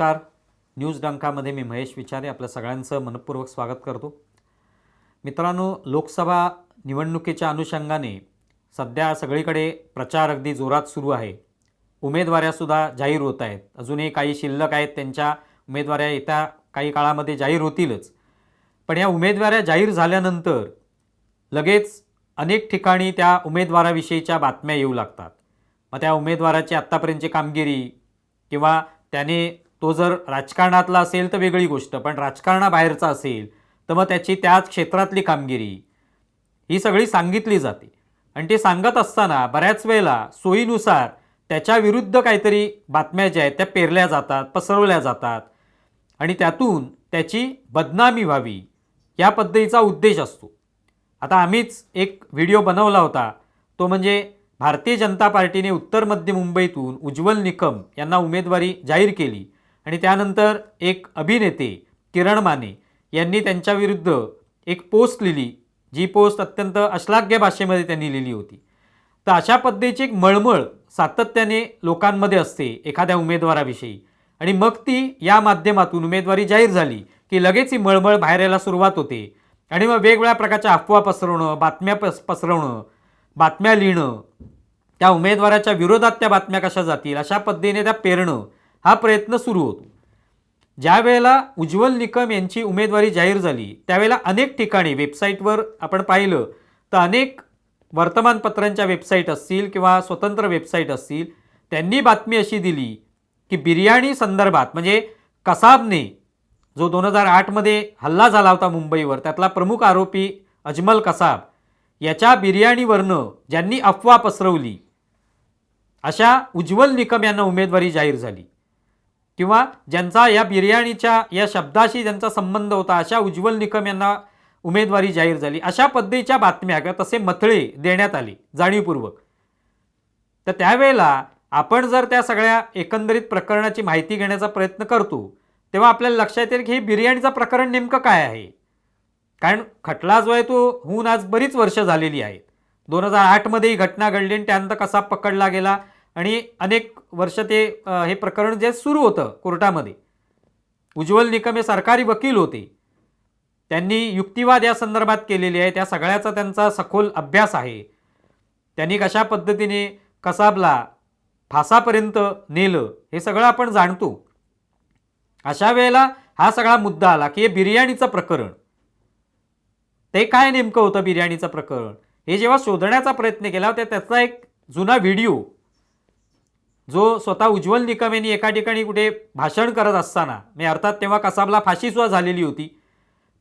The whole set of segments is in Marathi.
नमस्कार. न्यूज डंकामध्ये मी महेश विचारे आपल्या सगळ्यांचं मनपूर्वक स्वागत करतो. मित्रांनो लोकसभा निवडणुकीच्या अनुषंगाने सध्या सगळीकडे प्रचार अगदी जोरात सुरू आहे. उमेदवाऱ्यासुद्धा जाहीर होत आहेत. अजूनही काही शिल्लक आहेत. त्यांच्या उमेदवाऱ्या येत्या काही काळामध्ये जाहीर होतीलच. पण या उमेदवाऱ्या जाहीर झाल्यानंतर लगेच अनेक ठिकाणी त्या उमेदवाराविषयीच्या बातम्या येऊ लागतात. मग त्या उमेदवाराची आत्तापर्यंतची कामगिरी किंवा त्याने तो जर राजकारणातला असेल तर वेगळी गोष्ट पण राजकारणाबाहेरचा असेल तर मग त्याची त्याच क्षेत्रातली कामगिरी ही सगळी सांगितली जाते. आणि ते सांगत असताना बऱ्याच वेळेला सोयीनुसार त्याच्या विरुद्ध काहीतरी बातम्या ज्या आहेत त्या पेरल्या जातात पसरवल्या जातात आणि त्यातून त्याची बदनामी व्हावी या पद्धतीचा उद्देश असतो. आता आम्हीच एक व्हिडिओ बनवला होता तो म्हणजे भारतीय जनता पार्टीने उत्तर मध्य मुंबईतून उज्ज्वल निकम यांना उमेदवारी जाहीर केली. आणि त्यानंतर एक अभिनेते किरण माने यांनी त्यांच्याविरुद्ध एक पोस्ट लिहिली जी पोस्ट अत्यंत अश्लाघ्य भाषेमध्ये त्यांनी लिहिली होती. तर अशा पद्धतीची एक मळमळ सातत्याने लोकांमध्ये असते एखाद्या उमेदवाराविषयी. आणि मग ती या माध्यमातून उमेदवारी जाहीर झाली की लगेच ही मळमळ बाहेर यायला सुरुवात होते. आणि मग वेगवेगळ्या प्रकारच्या अफवा पसरवणं बातम्या पस पसरवणं बातम्या लिहिणं त्या उमेदवाराच्या विरोधात त्या बातम्या कशा जातील अशा पद्धतीने त्या पेरणं हा प्रयत्न सुरू होतो. ज्या वेळेला उज्ज्वल निकम यांची उमेदवारी जाहीर झाली त्यावेळेला अनेक ठिकाणी वेबसाईटवर आपण पाहिलं तर अनेक वर्तमानपत्रांच्या वेबसाईट असतील किंवा स्वतंत्र वेबसाईट असतील त्यांनी बातमी अशी दिली की बिर्याणी संदर्भात म्हणजे कसाबने जो दोन हजार आठमध्ये हल्ला झाला होता मुंबईवर त्यातला प्रमुख आरोपी अजमल कसाब याच्या बिर्याणीवरनं ज्यांनी अफवा पसरवली अशा उज्ज्वल निकम यांना उमेदवारी जाहीर झाली. किंवा ज्यांचा या बिर्याणीच्या या शब्दाशी ज्यांचा संबंध होता अशा उज्ज्वल निकम यांना उमेदवारी जाहीर झाली. अशा पद्धतीच्या बातम्या किंवा तसे मथळे देण्यात आले जाणीवपूर्वक. तर त्यावेळेला आपण जर त्या सगळ्या एकंदरीत प्रकरणाची माहिती घेण्याचा प्रयत्न करतो तेव्हा आपल्याला लक्षात येईल की हे बिर्याणीचं प्रकरण नेमकं काय आहे? कारण खटला जो आहे तो होऊन आज बरीच वर्ष झालेली आहेत दोन हजार आठमध्ये ही घटना घडली आणि त्यानंतर कसा पकडला गेला? आणि अनेक वर्ष ते हे प्रकरण जे सुरू होतं कोर्टामध्ये. उज्ज्वल निकम हे सरकारी वकील होते. त्यांनी युक्तिवाद या संदर्भात केलेली आहे. त्या सगळ्याचा त्यांचा सखोल अभ्यास आहे. त्यांनी कशा पद्धतीने कसाबला फासापर्यंत नेलं हे सगळं आपण जाणतो. अशा वेळेला हा सगळा मुद्दा आला की हे बिर्याणीचं प्रकरण. ते काय नेमकं होतं बिर्याणीचं प्रकरण? हे जेव्हा शोधण्याचा प्रयत्न केला तर त्याचा एक जुना व्हिडिओ जो स्वतः उज्ज्वल निकम यांनी एका ठिकाणी कुठे भाषण करत असताना मी अर्थात तेव्हा कसाबला फाशीसुद्धा झालेली होती.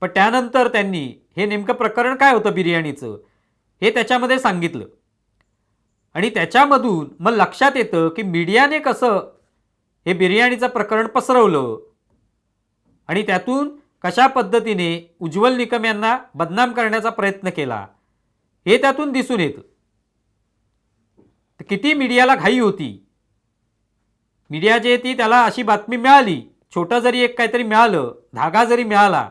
पण त्यानंतर त्यांनी हे नेमकं प्रकरण काय होतं बिर्याणीचं हे त्याच्यामध्ये सांगितलं. आणि त्याच्यामधून मग लक्षात येतं की मीडियाने कसं हे बिर्याणीचं प्रकरण पसरवलं आणि त्यातून कशा पद्धतीने उज्ज्वल निकम यांना बदनाम करण्याचा प्रयत्न केला हे त्यातून दिसून येतं. किती मीडियाला घाई होती मीडिया जे ती त्याला अशी बातमी मिळाली छोटं जरी एक काहीतरी मिळालं धागा जरी मिळाला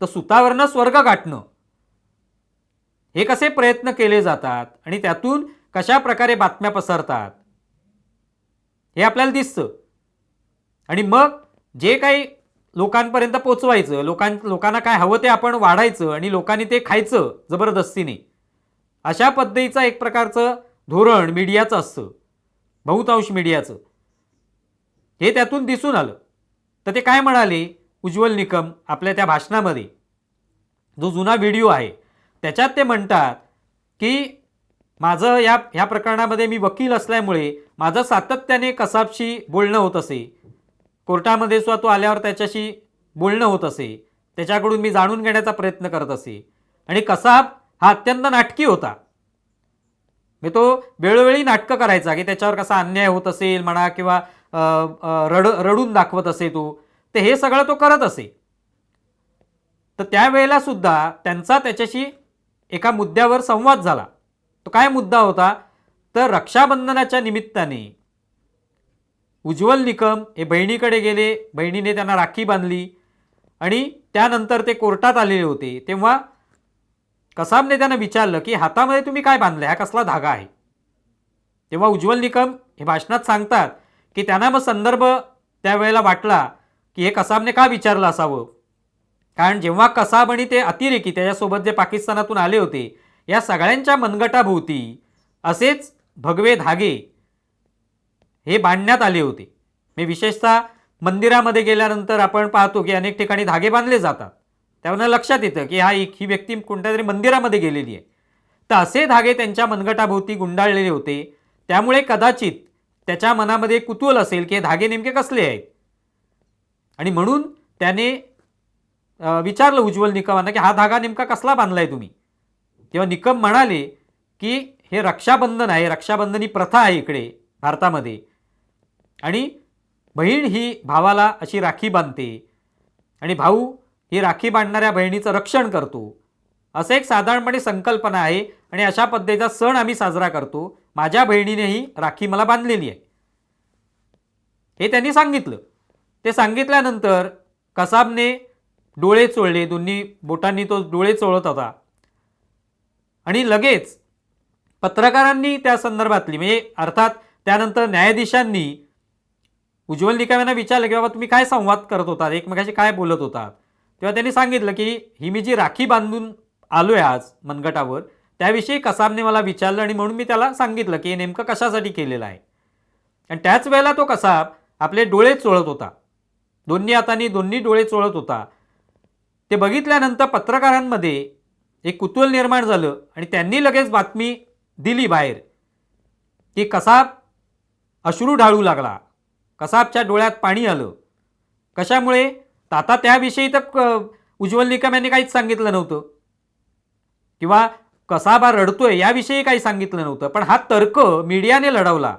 तर सुतावरनं स्वर्ग गाठणं. हे कसे प्रयत्न केले जातात आणि त्यातून कशा प्रकारे बातम्या पसरतात हे आपल्याला दिसतं. आणि मग जे काही लोकांपर्यंत पोचवायचं लोकां लोकांना काय हवं ते आपण वाढायचं आणि लोकांनी ते खायचं जबरदस्तीने अशा पद्धतीचा एक प्रकारचं धोरण मीडियाचं असतं. बहुतांश मीडियाचं. हे त्यातून दिसून आलं. तर ते काय म्हणाले? उज्ज्वल निकम आपल्या त्या भाषणामध्ये. जो जुना व्हिडिओ आहे त्याच्यात ते म्हणतात की माझं या ह्या प्रकरणामध्ये मी वकील असल्यामुळे माझं सातत्याने कसाबशी बोलणं होत असे. कोर्टामध्ये सुद्धा तो आल्यावर त्याच्याशी बोलणं होत असे. त्याच्याकडून मी जाणून घेण्याचा प्रयत्न करत असे. आणि कसाब हा अत्यंत नाटकी होता. मी तो वेळोवेळी नाटकं करायचा की त्याच्यावर कसा अन्याय होत असेल म्हणा किंवा रड रडून दाखवत असे तो. ते हे सगळं तो करत असे. तर त्यावेळेला सुद्धा त्यांचा त्याच्याशी एका मुद्द्यावर संवाद झाला. तो काय मुद्दा होता? तर रक्षाबंधनाच्या निमित्ताने उज्ज्वल निकम हे बहिणीकडे गेले. बहिणीने त्यांना राखी बांधली. आणि त्यानंतर ते कोर्टात आलेले होते. तेव्हा कसाबने त्यांना विचारलं की हातामध्ये तुम्ही काय बांधलं हा कसला धागा आहे? तेव्हा उज्ज्वल निकम हे भाषणात सांगतात की त्यांना मग संदर्भ त्यावेळेला वाटला की हे कसाबने का विचारलं असावं? कारण जेव्हा कसाब आणि ते अतिरेकी त्याच्यासोबत जे पाकिस्तानातून आले होते या सगळ्यांच्या मनगटाभोवती असेच भगवे धागे हे बांधण्यात आले होते. मी विशेषतः मंदिरामध्ये गेल्यानंतर आपण पाहतो की अनेक ठिकाणी धागे बांधले जातात. त्यावरनं लक्षात येतं की हा एक ही व्यक्ती कोणत्या तरी मंदिरामध्ये गेलेली आहे. तर असे धागे त्यांच्या मनगटाभोवती गुंडाळलेले होते. त्यामुळे कदाचित त्याच्या मनामध्ये कुतूहल असेल की हे धागे नेमके कसले आहेत? आणि म्हणून त्याने विचारलं उज्ज्वल निकमांना की हा धागा नेमका कसला बांधलाय तुम्ही? तेव्हा निकम म्हणाले की हे रक्षाबंधन आहे रक्षाबंधन ही प्रथा आहे इकडे भारतामध्ये. आणि बहीण ही भावाला अशी राखी बांधते आणि भाऊ ही राखी बांधणाऱ्या बहिणीचं रक्षण करतो. असं एक साधारणपणे संकल्पना आहे आणि अशा पद्धतीचा सण आम्ही साजरा करतो. माझ्या बहिणीनेही राखी मला बांधलेली आहे. हे त्यांनी सांगितलं. ते सांगितल्यानंतर कसाबने डोळे चोळले दोन्ही बोटांनी तो डोळे चोळत होता. आणि लगेच पत्रकारांनी त्या संदर्भातली म्हणजे अर्थात त्यानंतर न्यायाधीशांनी उज्ज्वल निकम विचारलं की बाबा तुम्ही काय संवाद करत होतात? एकमेकाशी काय बोलत होतात? तेव्हा त्यांनी सांगितलं की ही मी जी राखी बांधून आलोय आज मनगटावर त्याविषयी कसाबने मला विचारलं आणि म्हणून मी त्याला सांगितलं की हे नेमकं कशासाठी केलेलं आहे. आणि त्याच वेळेला तो कसाब आपले डोळे चोळत होता. दोन्ही हातांनी दोन्ही डोळे चोळत होता. ते बघितल्यानंतर पत्रकारांमध्ये एक कुतूहल निर्माण झालं आणि त्यांनी लगेच बातमी दिली बाहेर. की कसाब अश्रू ढाळू लागला. कसाबच्या डोळ्यात पाणी आलं. कशामुळे? आता त्याविषयी तर उज्ज्वल निकम यांनी काहीच सांगितलं नव्हतं. किंवा कसाबा रडतोय याविषयी काही सांगितलं नव्हतं पण हा तर्क मीडियाने लढवला.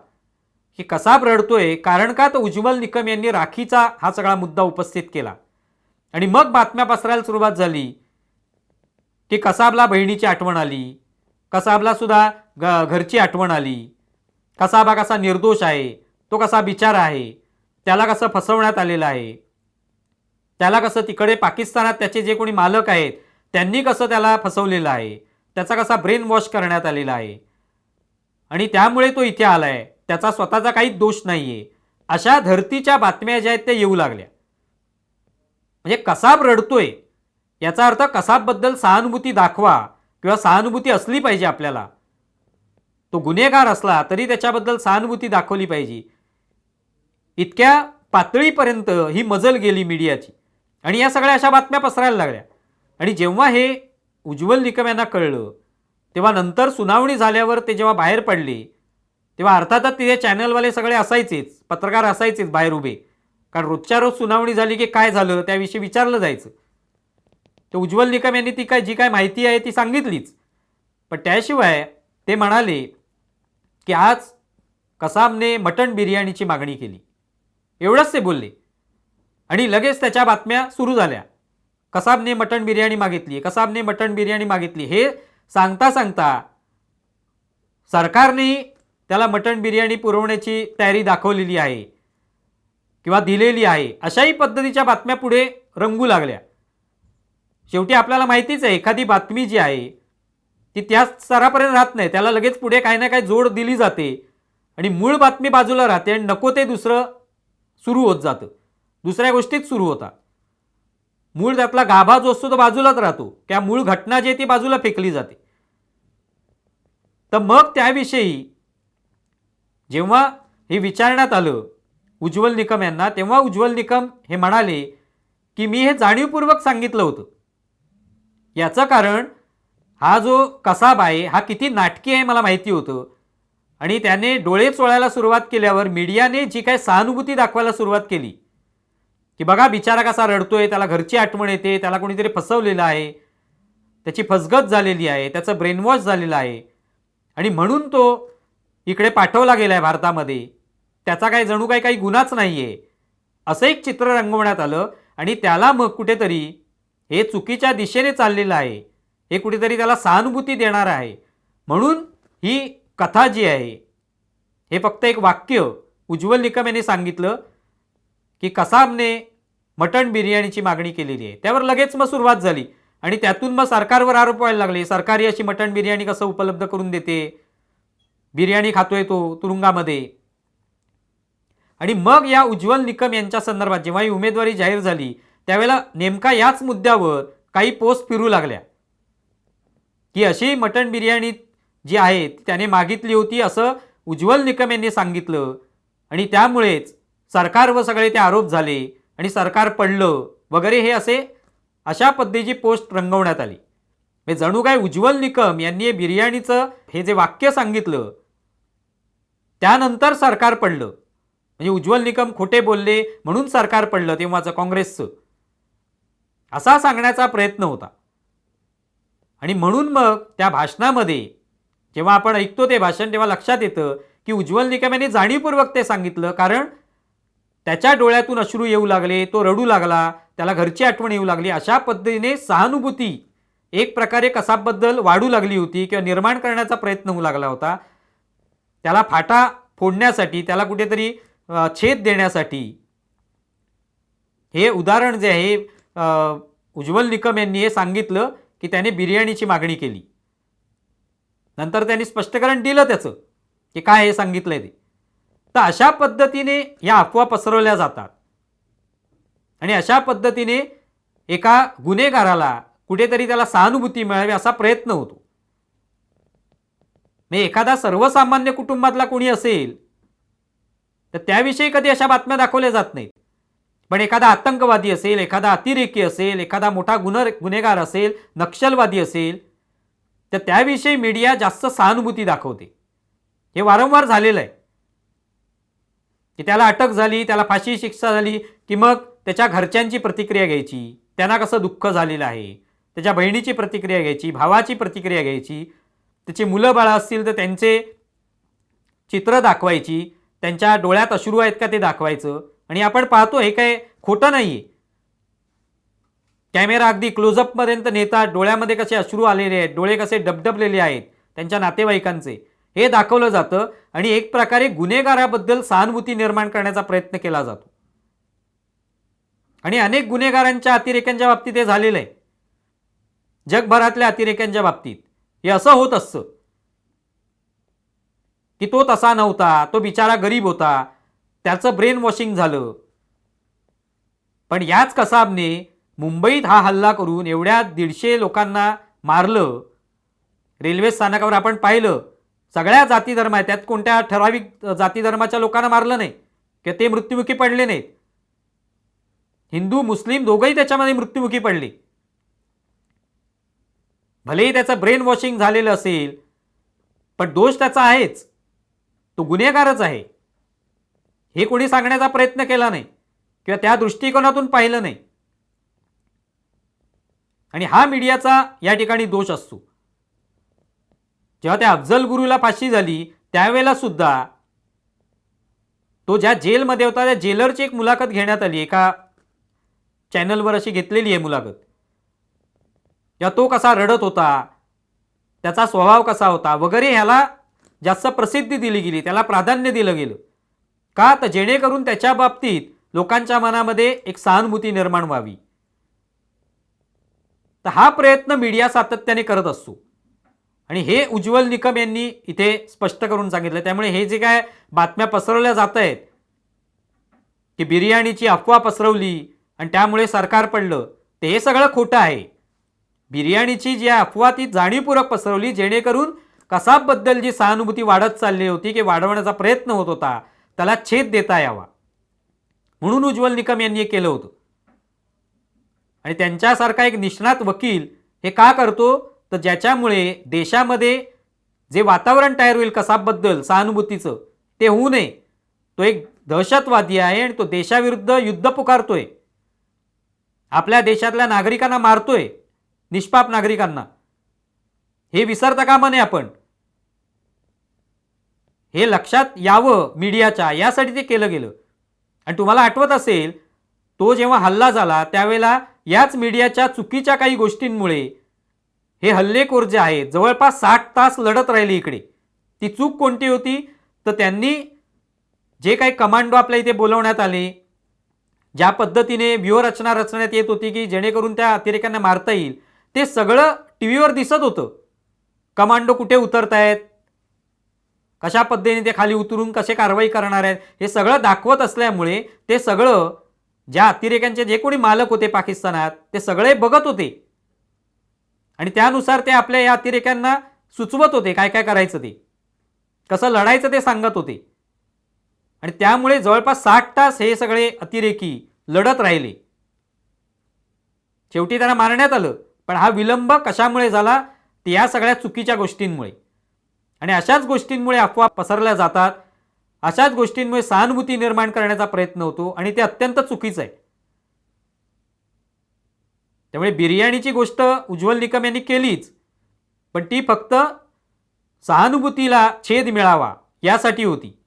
की कसाब रडतोय कारण का तर उज्ज्वल निकम यांनी राखीचा हा सगळा मुद्दा उपस्थित केला. आणि मग बातम्या पसरायला सुरुवात झाली. की कसाबला बहिणीची आठवण आली कसाबला सुद्धा ग घरची आठवण आली कसाबा कसा निर्दोष आहे तो कसा विचार आहे त्याला कसं फसवण्यात आलेलं आहे त्याला कसं तिकडे पाकिस्तानात त्याचे जे कोणी मालक आहेत त्यांनी कसं त्याला फसवलेलं आहे त्याचा कसा ब्रेन वॉश करण्यात आलेला आहे? आणि त्यामुळे तो इथे आला आहे त्याचा स्वतःचा काहीच दोष नाही आहे अशा धर्तीच्या बातम्या ज्या आहेत त्या येऊ लागल्या. म्हणजे कसाब रडतोय? याचा अर्थ कसाबबद्दल सहानुभूती दाखवा किंवा सहानुभूती असली पाहिजे आपल्याला. तो गुन्हेगार असला तरी त्याच्याबद्दल सहानुभूती दाखवली पाहिजे. इतक्या पातळीपर्यंत ही मजल गेली मीडियाची. आणि या सगळ्या अशा बातम्या पसरायला लागल्या. आणि जेव्हा हे उज्ज्वल निकम यांना कळलं. तेव्हा नंतर सुनावणी झाल्यावर ते जेव्हा बाहेर पडले तेव्हा अर्थातच तिथे चॅनलवाले सगळे असायचेच पत्रकार असायचेच बाहेर उभे. कारण रोजच्या रोज सुनावणी झाली की काय झालं त्याविषयी विचारलं जायचं. तर उज्ज्वल निकम यांनी ती काय जी काय माहिती आहे ती सांगितलीच. पण त्याशिवाय ते म्हणाले की आज कसामने मटण बिर्याणीची मागणी केली. एवढंच ते बोलले. आणि लगेच त्याच्या बातम्या सुरू झाल्या. कसाबने मटण बिर्याणी मागितली कसाबने मटण बिर्याणी मागितली हे सांगता सांगता सरकारने त्याला मटण बिर्याणी पुरवण्याची तयारी दाखवलेली आहे किंवा दिलेली आहे अशाही पद्धतीच्या बातम्या पुढे रंगू लागल्या. शेवटी आपल्याला माहितीच आहे एखादी बातमी जी आहे ती त्याच स्तरापर्यंत राहत नाही त्याला लगेच पुढे काही ना काही जोड दिली जाते आणि मूळ बातमी बाजूला राहते आणि नको ते दुसरं सुरू होत जातं. दुसऱ्या गोष्टीत सुरू होतात मूळ त्यातला गाभा जो असतो तो बाजूलाच राहतो. त्या मूळ घटना जी आहे ती बाजूला फेकली जाते. तर मग त्याविषयी जेव्हा हे विचारण्यात आलं उज्ज्वल निकम यांना तेव्हा उज्ज्वल निकम हे म्हणाले की मी हे जाणीवपूर्वक सांगितलं होतं. याचं कारण हा जो कसाब आहे हा किती नाटकी आहे मला माहिती होतं. आणि त्याने डोळे चोळायला सुरुवात केल्यावर मीडियाने जी काय सहानुभूती दाखवायला सुरुवात केली की बघा बिचारा कसा रडतोय त्याला घरची आठवण येते त्याला कोणीतरी फसवलेलं आहे. त्याची फसगत झालेली आहे त्याचं ब्रेनवॉश झालेलं आहे. आणि म्हणून तो इकडे पाठवला गेला आहे भारतामध्ये. त्याचा काही जणू काही काही गुन्हाच नाही आहे असं एक चित्र रंगवण्यात आलं आणि त्याला मग कुठेतरी हे चुकीच्या दिशेने चाललेलं आहे. हे कुठेतरी त्याला सहानुभूती देणार आहे. म्हणून ही कथा जी आहे हे फक्त एक वाक्य उज्ज्वल निकम यांनी सांगितलं. की कसाबने मटण बिर्याणीची मागणी केलेली आहे. त्यावर लगेच मग सुरुवात झाली. आणि त्यातून मग सरकारवर आरोप व्हायला लागले सरकारी अशी मटण बिर्याणी कसं उपलब्ध करून देते? बिर्याणी खातोय तो तुरुंगामध्ये. आणि मग या उज्ज्वल निकम यांच्या संदर्भात जेव्हा ही उमेदवारी जाहीर झाली त्यावेळेला नेमका याच मुद्द्यावर काही पोस्ट फिरू लागल्या. की अशी मटण बिर्याणी जी आहे ती त्याने मागितली होती असं उज्ज्वल निकम यांनी सांगितलं. आणि त्यामुळेच सरकार व सगळे ते आरोप झाले आणि सरकार पडलं वगैरे हे असे अशा पद्धतीची पोस्ट रंगवण्यात आली. हे जणू काय उज्ज्वल निकम यांनी हे बिर्याणीचं हे जे वाक्य सांगितलं त्यानंतर सरकार पडलं. म्हणजे उज्ज्वल निकम खोटे बोलले म्हणून सरकार पडलं तेव्हाचं काँग्रेसचं. असा सांगण्याचा प्रयत्न होता. आणि म्हणून मग त्या भाषणामध्ये जेव्हा आपण ऐकतो ते भाषण तेव्हा लक्षात येतं की उज्ज्वल निकम यांनी जाणीवपूर्वक ते सांगितलं. कारण त्याच्या डोळ्यातून अश्रू येऊ लागले तो रडू लागला त्याला घरची आठवण येऊ लागली. अशा पद्धतीने सहानुभूती एक प्रकारे कसाबद्दल वाढू लागली होती किंवा निर्माण करण्याचा प्रयत्न होऊ लागला होता. त्याला फाटा फोडण्यासाठी त्याला कुठेतरी छेद देण्यासाठी. हे उदाहरण जे आहे उज्ज्वल निकम यांनी हे सांगितलं की त्याने बिर्याणीची मागणी केली. नंतर त्यांनी स्पष्टीकरण दिलं त्याचं की काय हे सांगितलंय ते. तर अशा पद्धतीने या अफवा पसरवल्या जातात. आणि अशा पद्धतीने एका गुन्हेगाराला कुठेतरी त्याला सहानुभूती मिळावी असा प्रयत्न होतो. म्हणजे एखादा सर्वसामान्य कुटुंबातला कोणी असेल तर त्याविषयी कधी अशा बातम्या दाखवल्या जात नाहीत. पण एखादा आतंकवादी असेल एखादा अतिरेकी असेल एखादा मोठा गुन्ह गुन्हेगार असेल नक्षलवादी असेल तर त्याविषयी मीडिया जास्त सहानुभूती दाखवते. हे वारंवार झालेलं आहे. की त्याला अटक झाली त्याला फाशी शिक्षा झाली की मग त्याच्या घरच्यांची प्रतिक्रिया घ्यायची. त्यांना कसं दुःख झालेलं आहे? त्याच्या बहिणीची प्रतिक्रिया घ्यायची भावाची प्रतिक्रिया घ्यायची त्याची मुलं बाळं असतील तर त्यांचे चित्र दाखवायची त्यांच्या डोळ्यात अश्रू आहेत का ते दाखवायचं? आणि आपण पाहतो हे काय खोटं नाही. आहे कॅमेरा अगदी क्लोजअपपर्यंत नेतात डोळ्यामध्ये कसे अश्रू आलेले आहेत डोळे कसे डबडबलेले आहेत त्यांच्या नातेवाईकांचे. हे दाखवलं जातं आणि एक प्रकारे गुन्हेगाराबद्दल सहानुभूती निर्माण करण्याचा प्रयत्न केला जातो. आणि अनेक गुन्हेगारांच्या अतिरेक्यांच्या बाबतीत हे झालेलं आहे. जगभरातल्या अतिरेक्यांच्या बाबतीत. हे असं होत असतं. की तो तसा नव्हता तो बिचारा गरीब होता त्याचं ब्रेन वॉशिंग झालं. पण याच कसाबने मुंबईत हा हल्ला करून एवढ्या दीडशे लोकांना मारलं. रेल्वे स्थानकावर आपण पाहिलं. सगळ्या जाती धर्म आहेत. त्यात कोणत्या ठराविक जाती धर्माच्या लोकांना मारलं नाही किंवा ते मृत्युमुखी पडले नाहीत. हिंदू मुस्लिम दोघंही त्याच्यामध्ये मृत्युमुखी पडले. भलेही त्याचं ब्रेन वॉशिंग झालेलं असेल पण दोष त्याचा आहेच. तो गुन्हेगारच आहे. हे कोणी सांगण्याचा प्रयत्न केला नाही किंवा त्या दृष्टिकोनातून पाहिलं नाही. आणि हा मीडियाचा या ठिकाणी दोष असतो. जेव्हा त्या अफजल गुरुला फाशी झाली त्यावेळेला सुद्धा तो ज्या जेलमध्ये होता त्या जेलरची एक मुलाखत घेण्यात आली एका चॅनलवर अशी घेतलेली आहे मुलाखत. या तो कसा रडत होता त्याचा स्वभाव कसा होता वगैरे ह्याला जास्त प्रसिद्धी दिली गेली त्याला प्राधान्य दिलं गेलं. का तर जेणेकरून त्याच्या बाबतीत लोकांच्या मनामध्ये एक सहानुभूती निर्माण व्हावी. तर हा प्रयत्न मीडिया सातत्याने करत असतो. आणि हे उज्ज्वल निकम यांनी इथे स्पष्ट करून सांगितलं. त्यामुळे हे जे काय बातम्या पसरवल्या जात आहेत की बिर्याणीची अफवा पसरवली आणि त्यामुळे सरकार पडलं ते हे सगळं खोटं आहे. बिर्याणीची जी अफवा ती जाणीवपूर्वक पसरवली जेणेकरून कसाबबद्दल जी सहानुभूती वाढत चालली होती की वाढवण्याचा प्रयत्न होत होता त्याला छेद देता यावा. म्हणून उज्ज्वल निकम यांनी हे केलं होतं. आणि त्यांच्यासारखा एक निष्णात वकील हे का करतो? तर ज्याच्यामुळे देशामध्ये जे वातावरण तयार होईल कसाबबद्दल सहानुभूतीचं ते होऊ नये. तो एक दहशतवादी आहे आणि तो देशाविरुद्ध युद्ध पुकारतोय. आपल्या देशातल्या नागरिकांना मारतोय. निष्पाप नागरिकांना. हे विसरता कामा नये आपण. हे लक्षात यावं मीडियाच्या. यासाठी ते केलं गेलं. आणि तुम्हाला आठवत असेल तो जेव्हा हल्ला झाला त्यावेळेला याच मीडियाच्या चुकीच्या काही गोष्टींमुळे हे हल्लेखोर जे आहे जवळपास साठ तास लढत राहिली इकडे. ती चूक कोणती होती? तर त्यांनी जे काही कमांडो आपल्या इथे बोलवण्यात आले ज्या पद्धतीने व्यूहरचना रचण्यात येत होती की जेणेकरून त्या अतिरेक्यांना मारता येईल ते सगळं टी व्हीवर दिसत होतं. कमांडो कुठे उतरतायत? कशा पद्धतीने ते खाली उतरून कसे कारवाई करणार आहेत? हे सगळं दाखवत असल्यामुळे ते सगळं ज्या अतिरेक्यांचे जे कोणी मालक होते पाकिस्तानात ते सगळे बघत होते. आणि त्यानुसार ते आपल्या या अतिरेक्यांना सुचवत होते काय काय करायचं ते. कसं लढायचं ते सांगत होते. आणि त्यामुळे जवळपास साठ तास हे सगळे अतिरेकी लढत राहिले. शेवटी त्यांना मारण्यात आलं पण हा विलंब कशामुळे झाला? ते या सगळ्या चुकीच्या गोष्टींमुळे. आणि अशाच गोष्टींमुळे अफवा पसरल्या जातात. अशाच गोष्टींमुळे सहानुभूती निर्माण करण्याचा प्रयत्न होतो आणि ते अत्यंत चुकीचं आहे. त्यामुळे बिर्याणीची गोष्ट उज्ज्वल निकम यांनी केलीच. पण ती फक्त सहानुभूतीला छेद मिळावा यासाठी होती.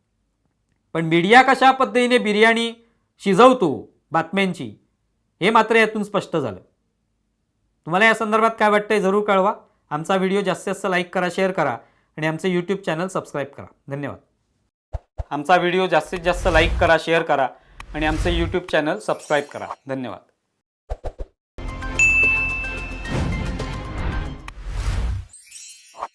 पण मीडिया कशा पद्धतीने बिर्याणी शिजवतो बातम्यांची हे मात्र यातून स्पष्ट झालं. तुम्हाला या संदर्भात काय वाटतंय जरूर कळवा. आमचा व्हिडिओ जास्तीत जास्त लाईक करा शेअर करा आणि आमचं यूट्यूब चॅनल सबस्क्राईब करा. धन्यवाद. आमचा व्हिडिओ जास्तीत जास्त लाईक करा शेअर करा आणि आमचं यूट्यूब चॅनल सबस्क्राईब करा. धन्यवाद.